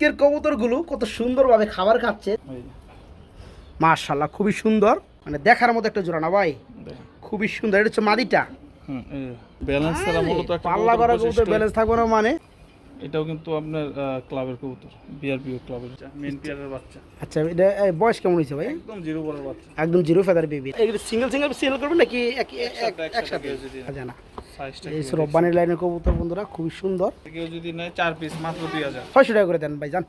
আজকের কবুতরগুলো কত সুন্দরভাবে খাবার খাচ্ছে। মাশাল্লাহ খুবই সুন্দর। মানে দেখার মতো একটা জোড়া না ভাই? খুবই সুন্দর এটা হচ্ছে মাদিটা। ব্যালেন্স ছাড়া মূলত একটা পাল্লা করা কবুতর ব্যালেন্স থাকবে না মানে? এটাও কিন্তু আপনার ক্লাবের কবুতর বিআরপিও ক্লাবের মেন পিয়ারের বাচ্চা। আচ্ছা এটা বয়স কেমন হয়েছে ভাই? একদম জিরো বড় বাচ্চা। একদম জিরো ফেদার বেবি এগুলো সিঙ্গেল সিঙ্গেল সেল করবেন নাকি এক- এক- একসাথে, একসাথে? এই রব্বানি লাইনের কবুতর বন্ধুরা খুবই সুন্দর। কেউ যদি নেয় চার পিস মাত্র দুই হাজার। ছয়শো টাকা করে দেন ভাই যান।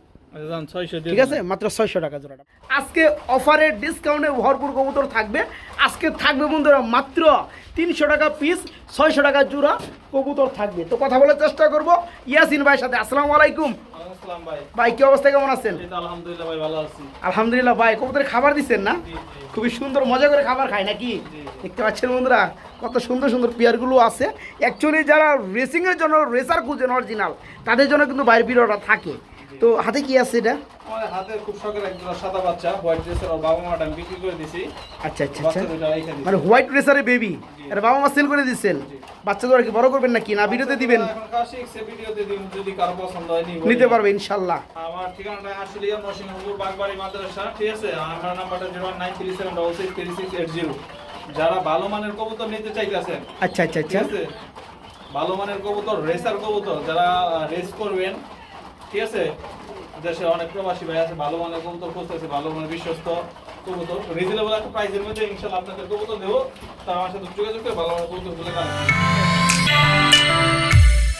ঠিক আছে? মাত্র ছয়শো টাকা জোড়াটা। আজকে অফারে ডিসকাউন্টে ভরপুর কবুতর থাকবে। আজকে থাকবে বন্ধুরা মাত্র তিনশো টাকা পিস ছয়শো টাকা জোড়া কবুতর থাকবে। তো কথা বলার চেষ্টা করব। ইয়াসিন ভাইয়ের সাথে আসসালামু আলাইকুম। আসসালাম ভাই। ভাই কি অবস্থা কেমন আছেন? আলহামদুলিল্লাহ ভাই ভালো আছি। আলহামদুলিল্লাহ ভাই কবুতরে খাবার দিচ্ছেন না। খুবই সুন্দর মজা করে খাবার খায় নাকি? দেখতে পাচ্ছেন বন্ধুরা কত সুন্দর সুন্দর পেয়ারগুলো আছে। অ্যাকচুয়ালি যারা রেসিংয়ের জন্য রেসার খুঁজেন অরিজিনাল তাদের জন্য কিন্তু বাইরের পিরিয়ডটা থাকে। তো হাতে কি আছে এটা? আমাদের হাতে খুব শখের একজন সাদা বাচ্চা হোয়াইট ড্রেসের ওর বাবা মাটা আমি বিক্রি করে দিছি। আচ্ছা আচ্ছা আচ্ছা। মানে হোয়াইট রেসারের বেবি এটা বাবা মা সেল করে দিচ্ছেন বাচ্চা তো আর কি বড় করবেন নাকি? না ভিডিওতে দিবেন? এখন খাওয়া শিখছে ভিডিওতে দিন যদি কারও পছন্দ হয় নিতে পারবে ইনশাল্লাহ। আমার ঠিকানাটা আসলে নরসিংহপুর বাগবাড়ি মাদ্রাসা ঠিক আছে? আমার নাম্বারটা যারা ভালো মানের কবুতর নিতে চাইতেছেন আচ্ছা আচ্ছা আচ্ছা। ভালো মানের কবুতর রেসার কবুতর যারা রেস করবেন ঠিক আছে? দেশে অনেক প্রবাসী ভাই আছে ভালো মানের কবুতর খুঁজতেছে ভালো মানের বিশ্বস্ত কবুতর। রিজনেবল একটা প্রাইসের মধ্যে ইনশাল্লাহ আপনাদের কবুতর দেবো। তার আমার সাথে যোগাযোগ করে ভালো মানের কবুতরগুলো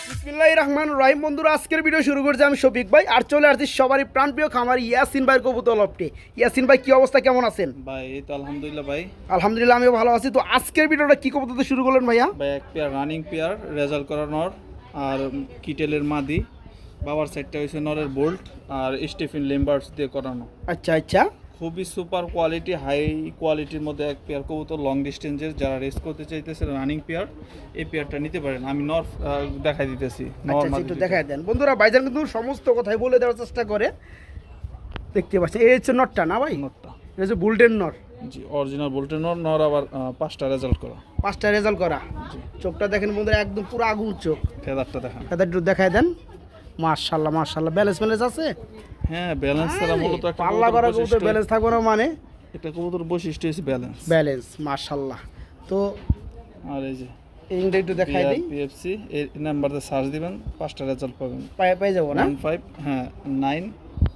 বিসমিল্লাহির রহমান রহিম। বন্ধুরা আজকের ভিডিও শুরু করছি আমি শফিক ভাই আর চলে আসছি সবারই প্রাণপ্রিয় খামার ইয়াসিন ভাইয়ের কবুতর লপটে ইয়াসিন ভাই কি অবস্থা? কেমন আছেন? ভাই এই তো আলহামদুলিল্লাহ ভাই। আলহামদুলিল্লাহ আমিও ভালো আছি। তো আজকের ভিডিওটা কি কবুতর শুরু করলেন ভাইয়া? ভাই এক পেয়ার রানিং পেয়ার রেজাল্ট করা নর আর কিটেলের মাদি। বাবার সাইডটা হয়েছে নরের বোল্ট আর স্টিফিন লেম্বার্স দিয়ে করানো। আচ্ছা আচ্ছা। খুবই সুপার কোয়ালিটি হাই কোয়ালিটির মধ্যে এক পেয়ার কবুতর লং ডিস্টেন্সের যারা রেস করতে চাইতেছে রানিং পেয়ার এই পেয়ারটা নিতে পারেন। আমি নর দেখাই দিতেছি। আচ্ছা নর আচ্ছা, একটু দেখাই দেন। বন্ধুরা ভাইজান কিন্তু সমস্ত কথাই বলে দেওয়ার চেষ্টা করে। দেখতে পাচ্ছেন এই হচ্ছে নটটা না ভাই? নরটা এটা হচ্ছে বুলটেন নট জি অরিজিনাল বলতে নর নর আবার পাঁচটা রেজাল্ট করা। পাঁচটা রেজাল্ট করা। চোখটা দেখেন বন্ধুরা একদম পুরো আগুন চোখ। ফেদারটা দেখান। একটু দেখায় দেন। মার্শাল্লাহ মার্শাল্লাহ ব্যালেন্স ব্যালেন্স আছে? হ্যাঁ ব্যালেন্স ছাড়া মূলত একটা পাল্লা করা কবুতর ব্যালেন্স থাকবে না মানে? একটা কবুতর বৈশিষ্ট্য হচ্ছে ব্যালেন্স ব্যালেন্স মার্শাল্লাহ তো আর এই যে এইটা একটু দেখাই দিই। পিএফসি এই নাম্বারতে সার্চ দিবেন পাঁচটা রেজাল্ট পাবেন। পাই পাই যাব না? নাইন ফাইভ হ্যাঁ নাইন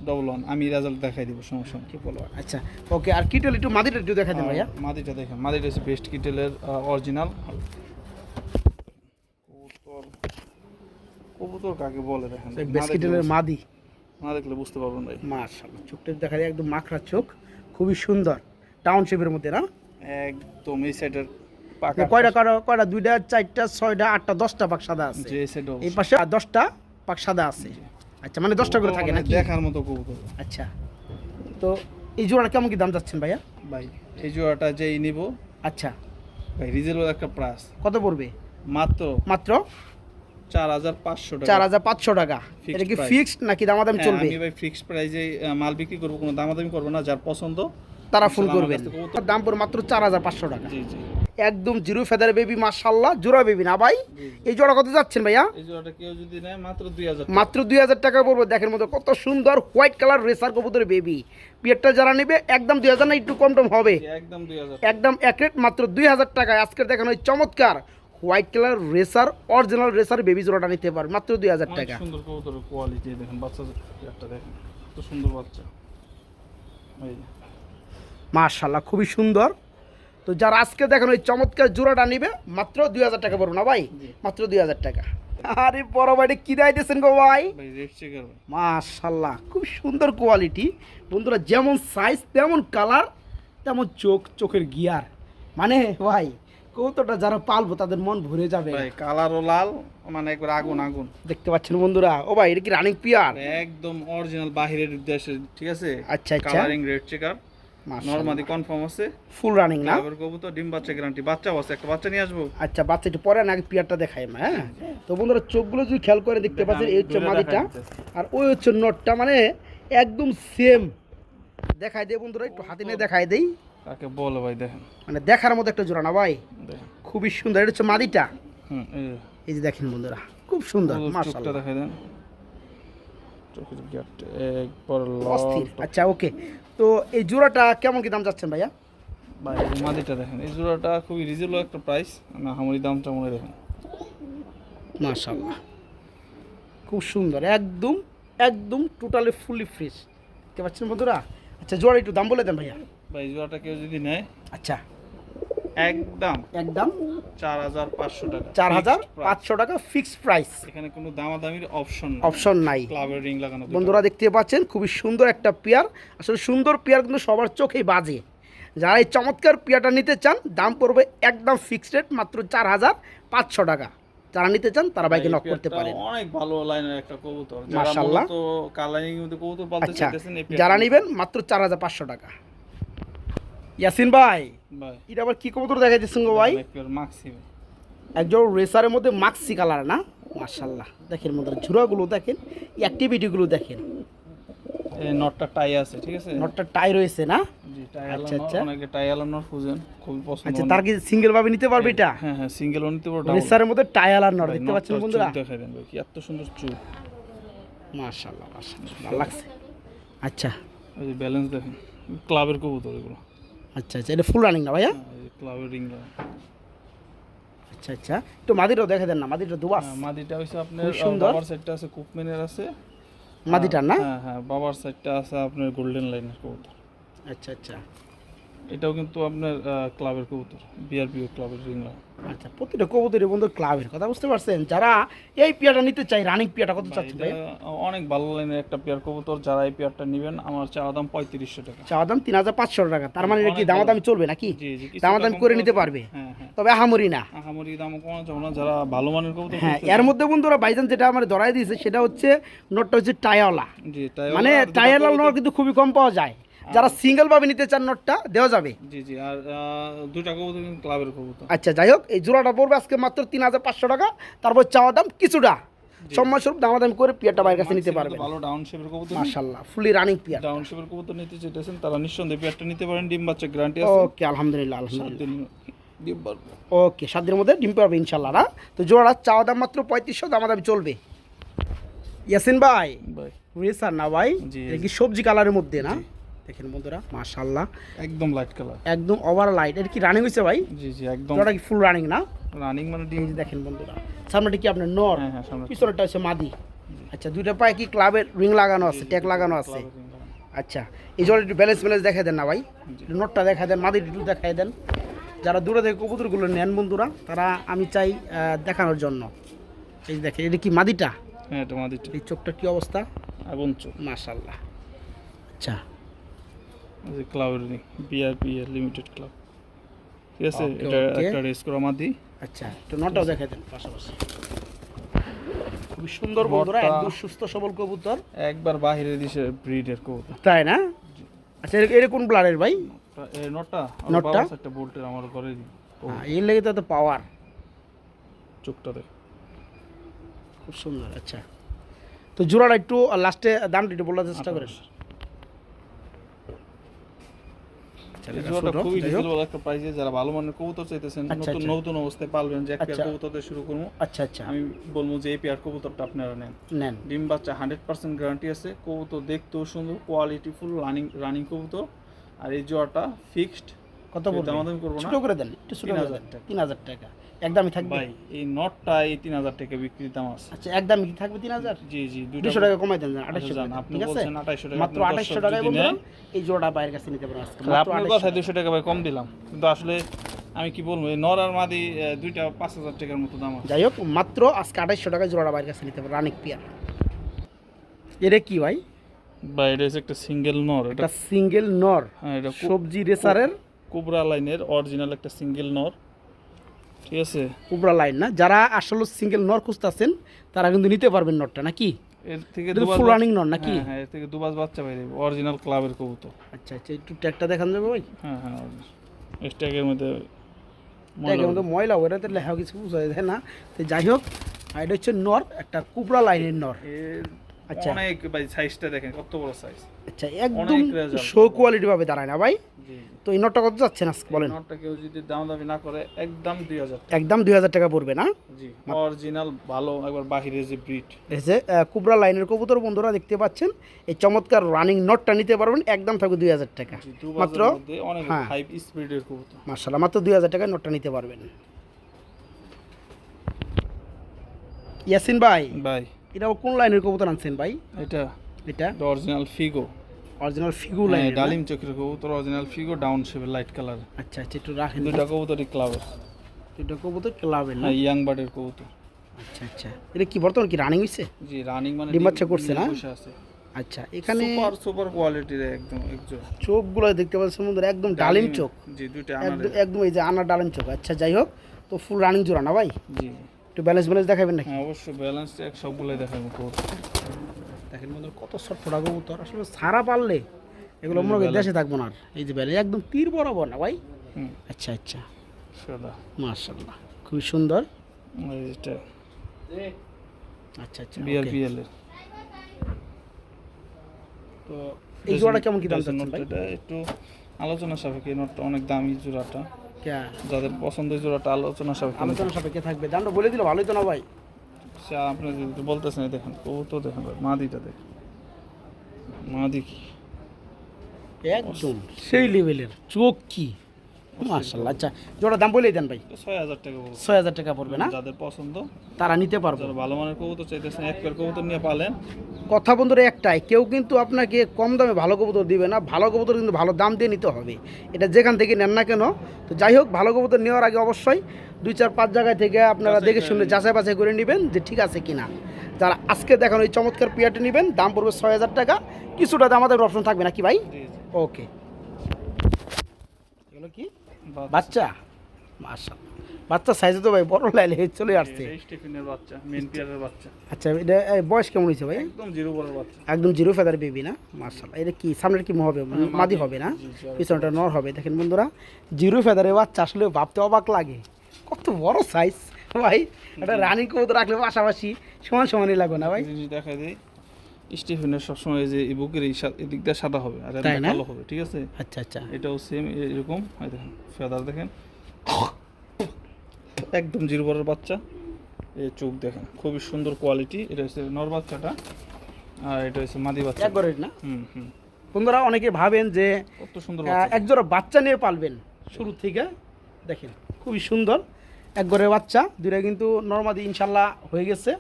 ডবল ওয়ান আমি রেজাল্ট দেখাই দিব সমস্যা কি বলব আচ্ছা ওকে আর কিটেল একটু মাদিটা একটু দেখাই দেন ভাইয়া। মাদিটা দেখেন মাদিটা হচ্ছে বেস্ট কিটেলের অরিজিনাল কবুতর কবুতর কাকে বলে দেখেন? বেসকিটেলের মাদি। না দেখলে বুঝতে পারবেন ভাই। মার্শাল্লাহ চোখটা দেখা যায় একদম মাখরা চোখ খুবই সুন্দর টাউনশিপের মধ্যে না? একদম এই সাইডের পাকা কয়টা কয়টা কয়টা দুইটা চারটা ছয়টা আটটা দশটা পাক সাদা আছে। এই পাশে দশটা পাক সাদা আছে। আচ্ছা মানে দশটা করে থাকে নাকি? দেখার মতো কবুতর। আচ্ছা তো এই জোড়াটা কেমন কি দাম যাচ্ছেন ভাইয়া? ভাই এই জোড়াটা যেই নিব আচ্ছা। ভাই রিজনেবল একটা প্রাইস কত পড়বে? মাত্র। মাত্র? টাকা। এটা কি ফিক্সড নাকি দামাদামি হ্যাঁ, চলবে? আমি ভাই ফিক্সড প্রাইসে মাল বিক্রি করব কোনো দামাদামি করব না যার পছন্দ। তারা ফুল করবেন। কাছ থেকে কবুতর- দাম পড়বে মাত্র চার হাজার পাঁচশো টাকা। জি জি। একদম জিরো ফেদার বেবি মাশাল্লাহ জোড়া বেবি না ভাই? এই জোড়া কত যাচ্ছেন ভাইয়া? এই জোড়াটা কেউ যদি নেয় মাত্র দুই হাজার মাত্র হাজার টাকা পড়বে। দেখেন মতো কত সুন্দর হোয়াইট কালার রেসার কবুতরের বেবি পিয়ারটা যারা নেবে একদম দুই হাজার না একটু কম টম হবে। একদম একদম এক রেট মাত্র দুই হাজার টাকায়। আজকের দেখানো এই চমৎকার white colour racer original racer baby জোড়াটা নিতে পারবে মাত্র দুই হাজার টাকা। সুন্দর কবুতরের কোয়ালিটি দেখেন বাচ্চা একটা দেখেন কত সুন্দর বাচ্চা। মাশাল্লাহ খুবই সুন্দর। তো যারা আজকে দেখেন ওই চমৎকার জোড়াটা নিবে মাত্র দুই হাজার টাকা পড়বে না ভাই? মাত্র দুই হাজার টাকা। আরে বড় ভাইটা কি দিতেছেন গো ভাই? মাশাল্লাহ খুব সুন্দর কোয়ালিটি বন্ধুরা যেমন সাইজ তেমন কালার তেমন চোখ চোখের গিয়ার মানে ভাই কৌতোটা যারা পালবো তাদের মন ভরে যাবে। ভাই কালারও লাল মানে একবার আগুন আগুন। দেখতে পাচ্ছেন বন্ধুরা? ও ভাই এটা কি রানিং পিয়ার একদম অরিজিনাল বাহিরের দেশের ঠিক আছে? আচ্ছা আচ্ছা। Colouring red checker normally confirm আছে। ফুল রানিং না? কালার কবুতর ডিম বাচ্চা গ্যারান্টি বাচ্চা আছে একটা বাচ্চা নিয়ে আসব। আচ্ছা বাচ্চা একটু পরে না আগে পিয়ারটা দেখাই হ্যাঁ? তো বন্ধুরা চোখগুলো যদি খেয়াল করে দেখতে পাচ্ছেন এই হচ্ছে মাদিটা। আর ওই হচ্ছে নটটা মানে একদম সেম দেখাই দেয় বন্ধুরা একটু হাতে নিয়ে দেখাই দেই। কাকে বলে ভাই দেখেন। মানে দেখার মতো একটা জোড়া না ভাই? খুবই সুন্দর এটা হচ্ছে মাদিটা। হুম এই যে। দেখেন বন্ধুরা খুব সুন্দর মাশাআল্লাহ। দেখাই দেন আচ্ছা ওকে। তো এই জোড়াটা কেমন কি দাম যাচ্ছেন ভাইয়া? ভাই মাদিটা দেখেন এই জোড়াটা খুবই রিজনেবল একটা প্রাইস না হামারি দামটা মনে দেখেন। মাশাল্লাহ খুব সুন্দর একদম একদম টোটালি ফুলি ফ্রেশ দেখতে পাচ্ছেন বন্ধুরা? আচ্ছা জোড়া একটু দাম বলে দেন ভাইয়া। ভাই এই জোড়াটা কেউ যদি নেয় আচ্ছা। একদম। একদম। চার হাজার পাঁচশো টাকা। চার হাজার পাঁচশো টাকা ফিক্সড প্রাইস এখানে কোনো দামাদামির অপশন অপশন নাই। ক্লাবের রিং লাগানো বন্ধুরা দেখতে পাচ্ছেন খুবই সুন্দর একটা পেয়ার। আসলে সুন্দর পেয়ার কিন্তু সবার চোখেই বাজে। যারা এই চমৎকার পেয়ারটা নিতে চান দাম পড়বে একদম ফিক্সড রেট মাত্র চার হাজার পাঁচশো টাকা। যারা নিতে চান তারা বাইকে নক করতে পারেন। অনেক ভালো লাইনের একটা কবুতর। মাশাআল্লাহ। তো কালারিং মধ্যে কবুতর পালতে আচ্ছা চাইতেছেন যারা নেবেন মাত্র চার হাজার পাঁচশো টাকা। ইয়াসিন ভাই এটা আবার কি কবুতর দেখা যাচ্ছে গো ভাই? একজন রেসারের মধ্যে মাক্সি কালার না? মাশাল্লাহ দেখেন মধ্যে ঝুরাগুলো দেখেন অ্যাক্টিভিটিগুলো দেখেন। নটটা টাই আছে ঠিক আছে? নটটা টাই রয়েছে না? আচ্ছা, আচ্ছা। অনেকে টাই আলানোর খুঁজেন খুবই পছন্দ আচ্ছা তার কি সিঙ্গেল ভাবে নিতে পারবে এটা? হ্যাঁ হ্যাঁ সিঙ্গেল নিতে রেসারের মধ্যে টাই দেখতে পাচ্ছেন বন্ধুরা? দেখাই দেন ভাই কি এত সুন্দর চুল। ভালো লাগছে। আচ্ছা। এই ব্যালেন্স দেখেন ক্লাবের কবুতর এগুলো। আচ্ছা আচ্ছা এটা ফুল রানিং না ভাইয়া? হ্যাঁ, ক্লাবের রিং আচ্ছা আচ্ছা একটু মাদিটাও দেখা দেন না মাদিটা দুবাস মাদিটা হইছে আপনার সুন্দর। বাবার সাইডটা আছে কুপমেনের আছে। মাদিটার না? হ্যাঁ হ্যাঁ বাবার সাইডটা আছে আপনার গোল্ডেন লাইনের কবুতর। আচ্ছা আচ্ছা। এটাও কিন্তু আপনার ক্লাবের কবুতর বিআরপিও ক্লাবের রিং লাইন আচ্ছা প্রতিটা কবুতরের বন্ধু ক্লাবের কথা বুঝতে পারছেন? যারা এই পিয়াটা নিতে চাই রানিং পিয়াটা কত চাচ্ছেন ভাই? অনেক ভালো লাইনের একটা পেয়ার কবুতর যারা এই পেয়ারটা নেবেন আমার চাওয়া দাম পঁয়ত্রিশশো টাকা। চাওয়া দাম তিন হাজার পাঁচশো টাকা তার মানে কি দামাদামি চলবে নাকি? জি জি কিছুটা দামাদামি করে নিতে পারবে। হ্যাঁ হ্যাঁ। তবে আহামরি না। আহামরি দামও কমানো যাবে না যারা ভালো মানের কবুতর হ্যাঁ এর মধ্যে বন্ধুরা বাইজান যেটা আমার ধরাই দিয়েছে সেটা হচ্ছে নোটটা হচ্ছে টায়াওয়ালা তাই মানে দুটো নোট কিন্তু খুবই কম পাওয়া যায়। যারা সিঙ্গেল ভাবে নিতে চান নোটটা দেওয়া যাবে। জি জি আর কবুতর ক্লাবের কবুতর। আচ্ছা যাই হোক এই জোড়াটা পড়বে আজকে মাত্র তিন হাজার পাঁচশো টাকা। তারপর চাওয়া দাম কিছুটা। সম্মান স্বরূপ দামাদামি করে পিয়ারটা বাইরের কাছে নিতে পারবেন। ভালো ডাউন শেপের কবুতর। মাশাল্লাহ ফুলি রানিং পিয়ার। ডাউন শেপের কবুতর নিতে চাইতেছেন তারা নিঃসন্দেহে পেয়ারটা নিতে পারেন। ডিম বাচ্চা গ্যারান্টি আছে। ওকে আলহামদুলিল্লাহ আলহামদুলিল্লাহ। ডিম পারবে। ওকে সাত দিনের মধ্যে ডিম পাবে ইনশাল্লাহ না? তো জোড়া চাওয়া দাম মাত্র পঁয়ত্রিশশো দামাদামি চলবে। ইয়াসিন ভাই ভাই। রেসার না ভাই? এটা কি সবজি কালারের মধ্যে না? দেখেন বন্ধুরা মাশাল্লাহ একদম লাইট কালার একদম ওভার লাইট এটা কি রানিং হয়েছে ভাই? জি জি একদম। জোড়াটা কি ফুল রানিং না? রানিং মানে ডিম। দেখেন বন্ধুরা সামনেটা কি আপনার নর? হ্যাঁ হ্যাঁ পিছনেরটা হচ্ছে মাদি। আচ্ছা দুইটা পায়ে কি ক্লাবের রিং লাগানো আছে ট্যাগ লাগানো আছে। আচ্ছা এই জন্য একটু ব্যালেন্স ব্যালেন্স দেখাই দেন না ভাই। নোটটা দেখাই দেন মাদি একটু দেখাই দেন। যারা দূরে থেকে কবুতরগুলো নেন বন্ধুরা তারা আমি চাই দেখানোর জন্য। এই দেখেন এটা কি মাদিটা? হ্যাঁ এটা মাদিটা। এই চোখটা কি অবস্থা? আগুন চোখ। মাশাল্লাহ আচ্ছা। যে ক্লাবের রিং বিআরপি লিমিটেড ক্লাব ঠিক আছে? এটা একটা রেস করা মাদি আচ্ছা একটু নটাও দেখাই দেন পাশাপাশি। খুবই সুন্দর বন্ধুরা একদম সুস্থ সবল কবুতর। একবার বাহিরে দিছে ব্রিডের কবুতর। তাই না? আচ্ছা এর- কোন ব্লাডের ভাই? তা- নটটা নটটা? একটা বোল্টের আমার ঘরে দিই হ্যাঁ, এর লেগে তো পাওয়ার চোখটা দেখ। খুব সুন্দর আচ্ছা। তো জোড়াটা একটু লাস্টে দামটা একটু বলার চেষ্টা করেন এই জোড়াটা ছোট, খুবই রিজনেবল একটা প্রাইসে যারা ভালো মানের কবুতর চাইতেছেন আচ্ছা, নতুন আচ্ছা। নতুন অবস্থায় পালবেন যে এক পেয়ার আচ্ছা। কবুতরতে শুরু করব। আচ্ছা আচ্ছা। আমি বলব যে এই পেয়ার কবুতরটা আপনারা নেন। নেন। ডিম বাচ্চা হান্ড্রেড পার্সেন্ট গ্যারান্টি আছে। কবুতর দেখতেও সুন্দর কোয়ালিটি ফুল রানিং রানিং কবুতর। আর এই জোড়াটা ফিক্সড কত দামাদামি করব না। ছোট করে দেন একটু ছোট করে দেন। টাকা। তিন হাজার টাকা। একদমই থাকবে। ভাই এই নটটা এই তিন হাজার টাকা বিক্রির দাম আছে। আচ্ছা একদমই কি থাকবে তিন হাজার? জি জি দুইটা দুশো টাকা কমাই দেন আঠাশশো আচ্ছা, যান, টাকা আপনি বলছেন 2800 টাকা, মাত্র আপনি আঠাশশো দর্শক টাকায় যদি বন্ধুরা নেন। এই জোড়া বাইরের কাছে নিতে পারেন আজকে মাত্র আপনার 2800 কথায় টাকা। দুশো টাকা ভাই কম দিলাম। কিন্তু আসলে আমি কি বলব এই নর আর মাদি দুইটা পাঁচ হাজার টাকার মতো দাম আছে। যাই হোক মাত্র আজকে আঠাশশো টাকায় জোড়া বাইরের কাছে নিতে পারেন রানিক পিয়ার। এটা কি ভাই? বা এটা একটা সিঙ্গেল নর এটা সিঙ্গেল নর হ্যাঁ এটা সবজি রেসারের। কোবরা লাইনের অরিজিনাল একটা সিঙ্গেল নর। ঠিক আছে। উপরা লাইন না? যারা আসলে সিঙ্গেল নর খুঁজতেছেন তারা কিন্তু নিতে পারবেন নরটা নাকি? এর থেকে বাচ- running নর নাকি? হ্যাঁ হ্যাঁ এর থেকে দুবাজ বাচ্চা দেবো অরিজিনাল ক্লাবের কবুতর। আচ্ছা আচ্ছা একটু ট্যাগটা দেখান যাবে ভাই। হ্যাঁ হ্যাঁ স্ট্যাগের মধ্যে ট্যাগের মধ্যে ময়লা ওটা তো লেখা কিছু বুঝা যায় না। তো যাই হোক এটা হচ্ছে নর একটা কুবরা লাইনের নর। আচ্ছা। অনেক ভাই সাইজটা দেখেন কত বড় সাইজ আচ্ছা একদম শো কোয়ালিটি ভাবে দাঁড়ায় না ভাই। তো এই নটটা কত যাচ্ছেন আজকে বলেন? নটটা কেউ যদি দাম দামি না করে একদম দুই হাজার একদম দুই হাজার টাকা পড়বে না? জি অরিজিনাল ভালো একবার বাহিরে যে ব্রিড এই যে কুবরা লাইনের কবুতর বন্ধুরা দেখতে পাচ্ছেন এই চমৎকার রানিং নটটা নিতে পারবেন একদম থাকবে দুই হাজার টাকা। জি দু মাত্র? অনেক হ্যাঁ। হাই স্পিডের কবুতর। মার্শাল্লাহ মাত্র দুই হাজার টাকায় নটটা নিতে পারবেন। ইয়াসিন ভাই ভাই। এটা কোন লাইনের কবুতর আনছেন ভাই? এটা এটা? অরিজিনাল ফিগো অরিজিনাল ফিগু হ্যাঁ, লাইন ডালিম চোখের কবুতর অরিজিনাল ফিগো ডাউন শেপের লাইট কালার আচ্ছা আচ্ছা একটু রাখেন। দুইটা কবুতরই ক্লাবের দুটো কবুতর ক্লাবের না? হ্যাঁ ইয়াং বার্ডের কবুতর। আচ্ছা আচ্ছা। এটা কি বর্তমান কি রানিং হইছে? জি রানিং মানে ডিম বাচ্চা করছে না? আছে। আচ্ছা এখানে সুপার সুপার কোয়ালিটির একদম একজন চোখগুলো দেখতে পাচ্ছেন বন্ধুরা একদম ডালিম চোখ। জি দুইটা একদম একদম এই যে আনা ডালিম চোখ। আচ্ছা যাই হোক তো ফুল রানিং জোড়া না ভাই? জি। একটু ব্যালেন্স ব্যালেন্স দেখাবেন নাকি? হ্যাঁ অবশ্যই ব্যালেন্স এক সবগুলোই দেখাবো দেখেন বন্ধুরা কত শর্ট ফোটা কবুতর। আসলে সারা পারলে এগুলো মনে করি দেশে থাকব না আর। এই যে ব্যালেন্স একদম তীর বরাবর না ভাই? আচ্ছা আচ্ছা। মার্শাল্লাহ খুবই সুন্দর। এটা। আচ্ছা আচ্ছা বিআরপিএল এর। তো এই জোড়াটা কেমন কি দাম চাচ্ছেন ভাই? নোটটা একটু আলোচনা সাপেক্ষে নোটটা অনেক দামি জোড়াটা। যাদের পছন্দ জোড়াটা আলোচনা সাপেক্ষে আলোচনা সাপেক্ষে থাকবে। দামটা বলে দিলে ভালোই তো না ভাই? সে আপনি যদি বলতেছেন দেখেন ও তো দেখেন ভাই, মাদিটা দেখেন। মাদি কি? একদম সেই লেভেলের চোখ কি? মার্শাল্লাহ আচ্ছা জোড়া দাম বলেই দেন ভাই। ছয় হাজার টাকা ছয় হাজার টাকা পড়বে না? যাদের পছন্দ তারা নিতে পারবে। ভালো মানের কবুতর চাইতেছেন এক পেয়ার কবুতর নিয়ে পালেন। কথা বন্ধুরা একটাই কেউ কিন্তু আপনাকে কম দামে ভালো কবুতর দিবে না ভালো কবুতর কিন্তু ভালো দাম দিয়ে নিতে হবে। এটা যেখান থেকে নেন না কেন তো যাই হোক ভালো কবুতর নেওয়ার আগে অবশ্যই দুই চার পাঁচ জায়গায় থেকে আপনারা দেখে শুনে যাচাই বাছাই করে নেবেন যে ঠিক আছে কিনা। যারা আজকে দেখানো এই চমৎকার পিয়াটি নেবেন দাম পড়বে ছয় হাজার টাকা। কিছুটা দাম আমাদের অপশন থাকবে নাকি ভাই? ওকে এগুলো কি? বাচ্চা। বাচ্চা? মাশা বাচ্চা সাইজে তো ভাই বড় লাইলে চলে আসছে। স্টিফেনের বাচ্চা মেন পিয়ারের বাচ্চা। আচ্ছা এটা বয়স কেমন হয়েছে ভাই? একদম জিরো বড় বাচ্চা। একদম জিরো ফেদার বেবি না? মার্শাল্লাহ এটা কি সামনের কি হবে? মাদি। মাদি। হবে না? পিছনটা নর হবে। দেখেন বন্ধুরা জিরো ফেদারে বাচ্চা আসলে ভাবতে অবাক লাগে। কত বড় সাইজ ভাই এটা রানিং কবুতর রাখলে পাশাপাশি সমান সমানই লাগবে না ভাই? দেখা যায় স্টিফেনের সবসময় যে বুকের এই দিকটা সাদা হবে আর এটা কালো হবে ঠিক আছে? আচ্ছা আচ্ছা। এটাও সেম এরকম। এই দেখেন ফেদার দেখেন। একদম জিরো বড়ের বাচ্চা। এই চোখ দেখেন খুবই সুন্দর কোয়ালিটি এটা হচ্ছে নর বাচ্চাটা আর এটা হচ্ছে মাদি বাচ্চা। একবারে না? হুম হুম। বন্ধুরা অনেকে ভাবেন যে কত সুন্দর একজোড়া বাচ্চা নিয়ে পালবেন। শুরু থেকে দেখেন খুবই সুন্দর। এক ঘরের বাচ্চা দুইটা কিন্তু নর্মাদি ইনশাল্লাহ হয়ে গেছে।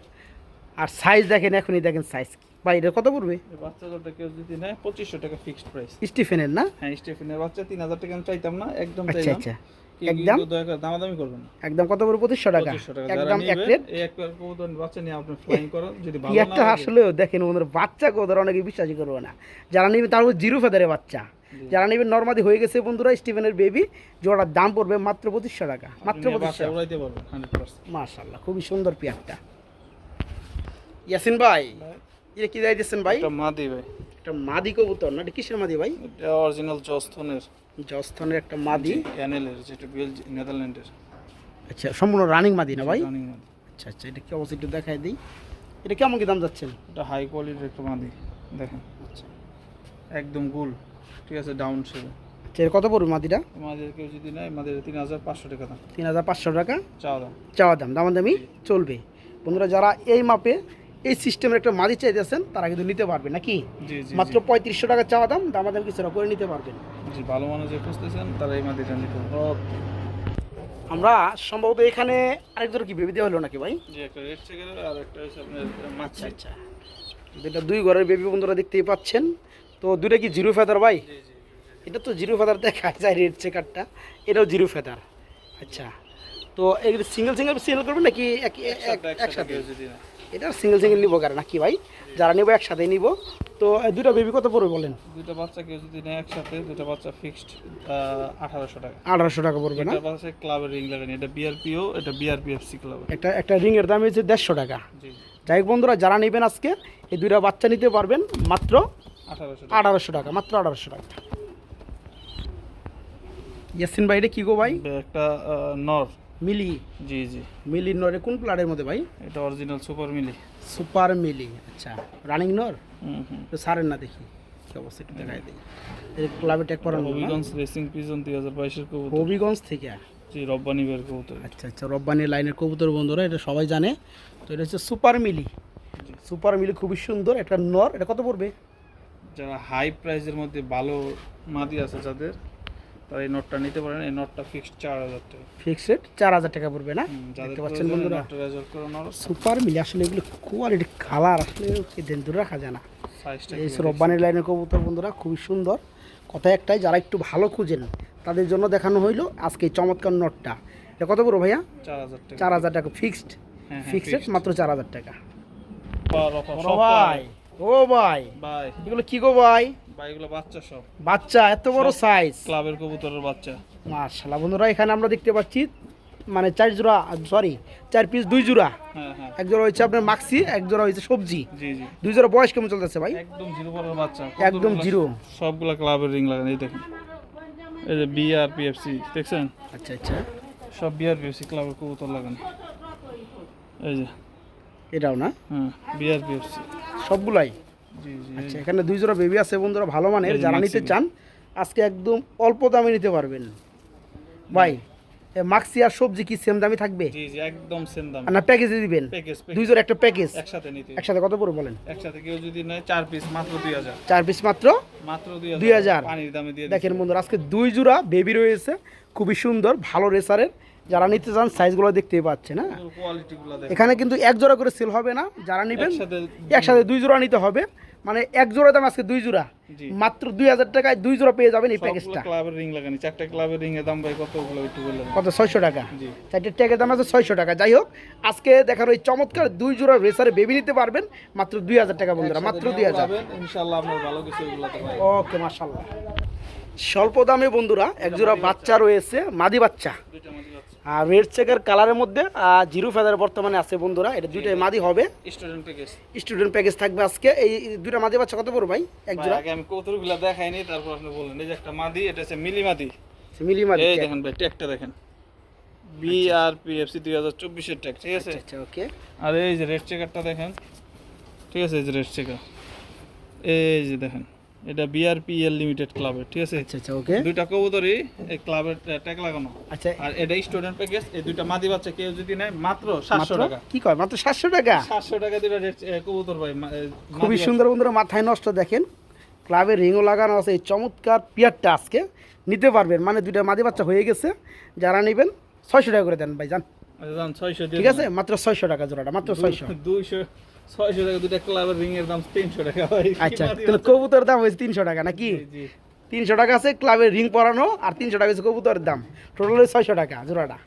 আর সাইজ দেখেন এখনই দেখেন সাইজ বা এটা কত পড়বে? বাচ্চা কেউ যদি নেয় পঁচিশশো টাকা ফিক্সড প্রাইস স্টিফেনের না? হ্যাঁ স্টিফেনের বাচ্চা তিন হাজার টাকা আমি চাইতাম না একদম আচ্ছা আচ্ছা। একদম? দামাদামি করবেন একদম কত পড়বে? পঁচিশশো টাকা। যারা একদম এক নিবে, প্লেট এই এক কবুতর বাচ্চা নিয়ে আপনি ফ্লাইং করেন যদি ভালো একটা আসলেও দেখেন ওদের বাচ্চা ওদের অনেকে বিশ্বাসই করব না। যারা নিবে তার জিরো ফেদারের বাচ্চা। যারা নিবে নর্মাদি হয়ে গেছে বন্ধুরা স্টিভেনের বেবি জোড়ার দাম পড়বে মাত্র পঁচিশশো টাকা। মাত্র পঁচিশশো। মাশাল্লাহ খুবই সুন্দর পেয়ারটা। ইয়াসিন ভাই। এটা কি দাই দিচ্ছেন ভাই? এটা মাদি ভাই। একটা মাদি কবুতর না? এটা কিসের মাদি ভাই? এটা অরিজিনাল জস্থনের জস্থনের একটা মাদি। এনএলের যেটা বেল নেদারল্যান্ডের আচ্ছা সম্পূর্ণ রানিং মাদি না ভাই? রানিং মাদি। আচ্ছা আচ্ছা এটা কি অবশ্যই একটু দেখাই দিই। এটা কেমন কি দাম যাচ্ছেন? এটা হাই কোয়ালিটির একটা মাদি দেখেন। আচ্ছা। একদম গুল ঠিক আছে ডাউন শেপে এর কত পড়বে মাদিটা? মাদের কেউ যদি নেয় মাদের তিন হাজার পাঁচশো টাকা দাম। তিন হাজার পাঁচশো টাকা? চাওয়া দাম। চাওয়া দাম দামাদামি চলবে। বন্ধুরা যারা এই মাপে এই সিস্টেমের একটা মাদি চাইতেছেন তারা কিন্তু নিতে পারবে নাকি? মাত্র পঁয়ত্রিশশো টাকা চাওয়া দাম দামাদামি কিছুটা করে নিতে পারবেন। জি ভালো মানুষ যে খুঁজতেছেন তারা এই মাদিটা নিতে আমরা সম্ভবত এখানে আরেকজন কি বেবি দেওয়া হলো নাকি ভাই? জি একটা রেড চেকের আর একটা হচ্ছে আপনার মাছি। আচ্ছা আচ্ছা। দুটা দুই ঘরের বেবি বন্ধুরা দেখতেই পাচ্ছেন। তো দুটা কি জিরো ফেদার ভাই? এটা তো জিরো ফেদার দেখা যায় রেড চেকারটা এটাও জিরো ফেদার। আচ্ছা। তো এগুলো সিঙ্গেল সিঙ্গেল সেল করবেন নাকি এক- এক- একসাথে এটা সিঙ্গেল সিঙ্গেল নিবো কারণ নাকি ভাই? যারা নিবো একসাথে নিবো। তো দুটো বেবি কত পড়বে বলেন? দুইটা বাচ্চা কেউ যদি নেয় একসাথে দুইটা বাচ্চা ফিক্সড আঠারোশো টাকা। আঠারোশো টাকা পড়বে না? এটা বাচ্চা ক্লাবের রিং লাগানি এটা বিআরপিও এটা বিআরপিএফসি ক্লাব একটা একটা রিংয়ের দাম হচ্ছে দেড়শো টাকা। জি। যাই হোক বন্ধুরা যারা নেবেন আজকে এই দুইটা বাচ্চা নিতে পারবেন মাত্র আঠারোশো আঠারোশো টাকা মাত্র আঠারোশো টাকা। ইয়াসিন ভাই এটা কি গো ভাই? একটা আহ, নর। মিলি? জি জি। মিলি নরে কোন প্লাটের মধ্যে ভাই? এটা অরিজিনাল সুপার মিলি সুপার মিলি আচ্ছা। রানিং নর? হুম হুম। তো সারেন না দেখি। কি অবস্থা একটু দেখাই দিই। এই ক্লাবে ট্যাগ করানো? হবিগঞ্জ রেসিং পিজন দুই হাজার বাইশের কবুতর। হবিগঞ্জ থেকে? জি রব্বানি বের কবুতর। আচ্ছা আচ্ছা রব্বানি লাইনের কবুতর বন্ধুরা এটা সবাই জানে। তো এটা হচ্ছে সুপার মিলি সুপার মিলি খুবই সুন্দর একটা নর এটা কত পড়বে? যারা হাই প্রাইসের মধ্যে ভালো মাদি আছে যাদের তারা এই নোটটা নিতে পারেন। এই নোটটা ফিক্সড চার হাজার টাকা। ফিক্সড রেট চার হাজার টাকা পড়বে না? দেখতে পাচ্ছেন বন্ধুরা। সুপার মিলি আসলে এগুলো কোয়ালিটি কালার আসলে দেন দূরে রাখা যায় না। এই রব্বানি লাইনের কবুতর বন্ধুরা খুবই সুন্দর। কথা একটাই যারা একটু ভালো খুঁজেন তাদের জন্য দেখানো হইল আজকে এই চমৎকার নটটা এটা কত বড় ভাইয়া? চার হাজার টাকা। চার হাজার টাকা ফিক্সড হ্যাঁ, হ্যাঁ, ফিক্সড fixed। মাত্র চার হাজার টাকা। সব ভাই ও ভাই। ভাই এগুলো কি গো ভাই? ভাই এগুলো বাচ্চা সব। বাচ্চা এত বড় সাইজ ক্লাবের কবুতরের বাচ্চা। মার্শাল্লাহ বন্ধুরা এখানে আমরা দেখতে পাচ্ছি মানে চার জোড়া সরি চার পিস দুই জোড়া। হ্যাঁ হ্যাঁ। এক জোড়া হচ্ছে আপনার মাক্সি এক জোড়া হচ্ছে সবজি। জি জি। দুই জোড়া বয়স কেমন চলতেছে ভাই? একদম জিরো পরের বাচ্চা। একদম জিরো। সবগুলা ক্লাবের রিং লাগানো এই দেখেন। এই যে বিআর পিএফসি দেখছেন? আচ্ছা আচ্ছা। সব বিআর পিএফসি ক্লাবের কবুতর লাগানো। এই যে। এটাও না? হ্যাঁ বিআর পিএফসি সবগুলাই? আচ্ছা এখানে দুই জোড়া বেবি আছে বন্ধুরা ভালো মানের যারা নিতে চান আজকে একদম অল্প দামে নিতে পারবেন। ভাই মাক্সি আর সবজি কি সেম দামে থাকবে? জি জি একদম সেম দাম। না প্যাকেজে দিবেন? প্যাকেজ দুই জোড়া একটা প্যাকেজ একসাথে নিতে। একসাথে কত করে বলেন? একসাথে কেউ যদি নেয় চার পিস মাত্র দুই হাজার। চার পিস মাত্র? মাত্র 2000 পানির দামে দিয়ে দেখেন বন্ধুরা আজকে দুই জোড়া বেবি রয়েছে খুবই সুন্দর ভালো রেসারের। যারা নিতে চান সাইজগুলো দেখতেই পাচ্ছেন হ্যাঁ? এখানে কিন্তু এক জোড়া করে সেল হবে না যারা নেবেন একসাথে দুই জোড়া নিতে হবে। মানে এক জোড়া দাম আজকে দুই জোড়া। মাত্র দুই হাজার টাকায় দুই জোড়া পেয়ে যাবেন এই প্যাকেজটা ক্লাবের রিং লাগানি। চারটা ক্লাবের রিং এর দাম ভাই কতগুলো একটু বললেন কত? ছয়শো টাকা। চারটে ট্যাগের দাম আছে ছয়শো টাকা। যাই হোক আজকে দেখার ওই চমৎকার দুই জোড়া রেসারে বেবি নিতে পারবেন। মাত্র দুই হাজার টাকা বন্ধুরা মাত্র দুই হাজার। ইনশাআল্লাহ আপনার ভালো কিছু ওকে মাশাল্লাহ স্বল্প দামে বন্ধুরা একজোড়া বাচ্চা। রয়েছে মাদি বাচ্চা। আর রেড চেকের কালারের মধ্যে আর জিরো ফেদার বর্তমানে আছে বন্ধুরা এটা দুইটাই মাদি হবে। স্টুডেন্ট প্যাকেজ স্টুডেন্ট প্যাকেজ থাকবে আজকে। এই দুইটা মাদি বাচ্চা কত পড়বে ভাই একজোড়া আগে আমি কৌতুকগুলো দেখাইনি তারপর আপনি বললেন এই যে একটা মাদি এটা হচ্ছে মিলি মাদি। মিলি মাদি এই দেখেন ভাই ট্যাগটা দেখেন। B R P F C দুই হাজার চব্বিশের ট্যাগ ঠিক আছে? আচ্ছা আচ্ছা ওকে আর এই যে রেড চেকারটা দেখেন ঠিক আছে এই যে রেড চেকার এই যে দেখেন। এটা বিআরপিএল লিমিটেড ক্লাবের ঠিক আছে? আচ্ছা আচ্ছা ওকে দুইটা কবুতরই এই ক্লাবের ট্যাগ লাগানো। আচ্ছা। আর এটা স্টুডেন্ট প্যাকেজ এই দুইটা মাদি বাচ্চা কেউ যদি নেয় মাত্র সাতশো মাত্র? টাকা। কি কয় মাত্র সাতশো টাকা? সাতশো টাকা দুইটা কবুতর ভাই খুবই সুন্দর বন্ধুরা মাথায় নষ্ট দেখেন। ক্লাবের রিংও লাগানো আছে এই চমৎকার পিয়ারটা আজকে। নিতে পারবেন মানে দুইটা মাদি বাচ্চা হয়ে গেছে। যারা নেবেন ছয়শো টাকা করে দেন ভাই যান। আচ্ছা, ঠিক আছে? মাত্র ছয়শো টাকা জোড়াটা মাত্র ছয়শো। দুই- দুইশো ছয়শো টাকা দুটা ক্লাবের রিং এর দাম তিনশো টাকা আচ্ছা তাহলে কবুতর দাম হয়েছে তিনশো টাকা নাকি? তিনশো টাকা আছে ক্লাবের রিং পরানো আর তিনশো টাকা হয়েছে কবুতরের দাম। টোটাল ছয়শো টাকা জোড়াটা।